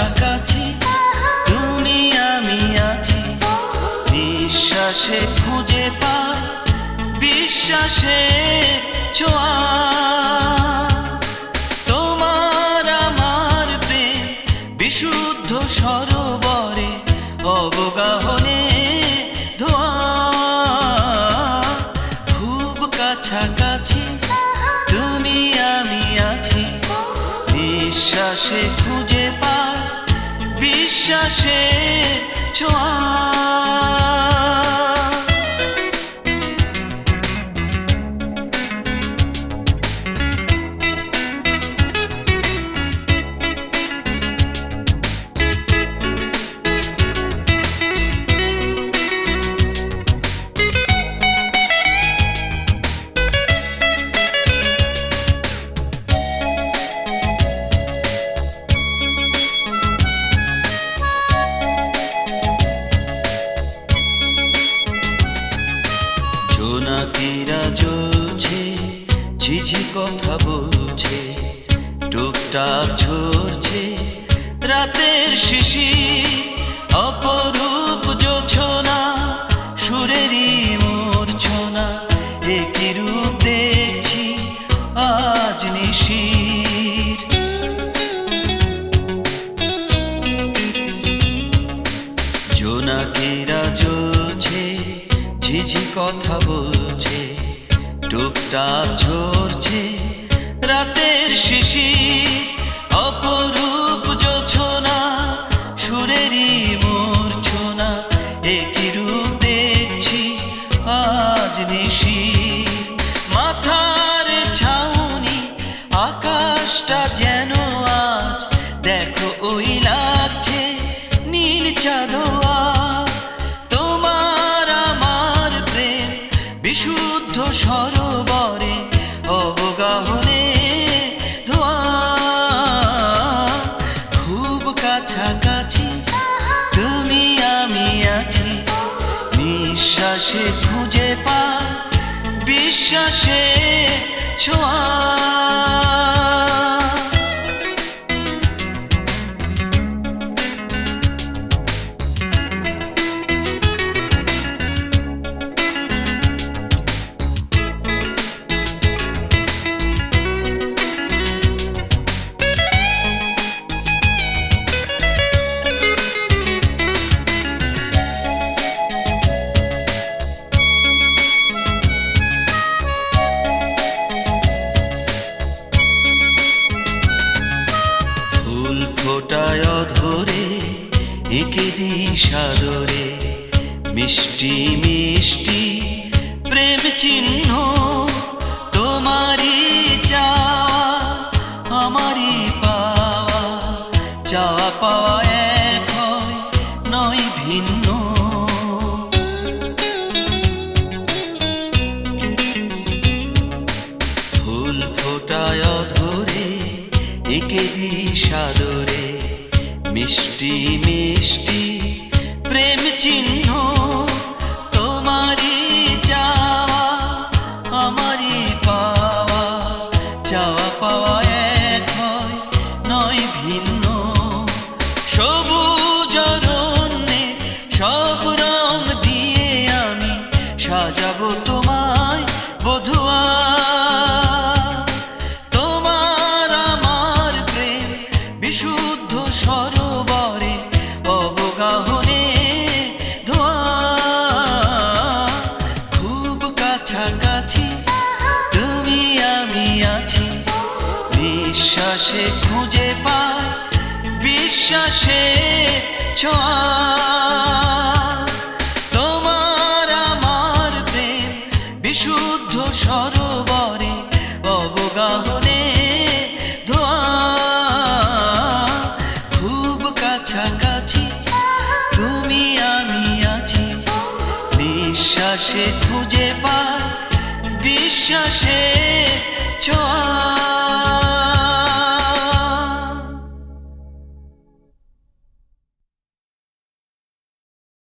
কাছাকাছি তুমি আমি আছি। নিঃশ্বাসে খুঁজে বিশ্বাসে ছোঁয়া। তোমার আমার প্রেম বিশুদ্ধ সরোবরে, অবগাহনে ধোয়া। খুব কাছাকাছি, তুমি আমি আছি। বিশ্বাসে খুঁজে বিশ্বাসে ছোঁয়া। জোনাকিরা জ্বলছে ঝিঝি কথা বলছে টুকটাক ঝরছে। রাতের শিশি অপরূপ ঝরছে রাতের শিশির অপরূপ নিঃশ্বাসে খুঁজে পা বিশ্বাসে ছোঁয়া। সাদরে মিষ্টি মিষ্টি প্রেম চিহ্ন তোমারি চা আমারি পাওয়া চা পাওয়া নিঃশ্বাসে খুঁজে পাই বিশ্বাসে তোমার আমার প্রেম বিশুদ্ধ সরোবরে অবগাহনে ধোয়া। খুব কাছাকাছি তুমি আমি আছি। নিঃশ্বাসে খুঁজে পাই বিশ্বাসে ছোঁয়া।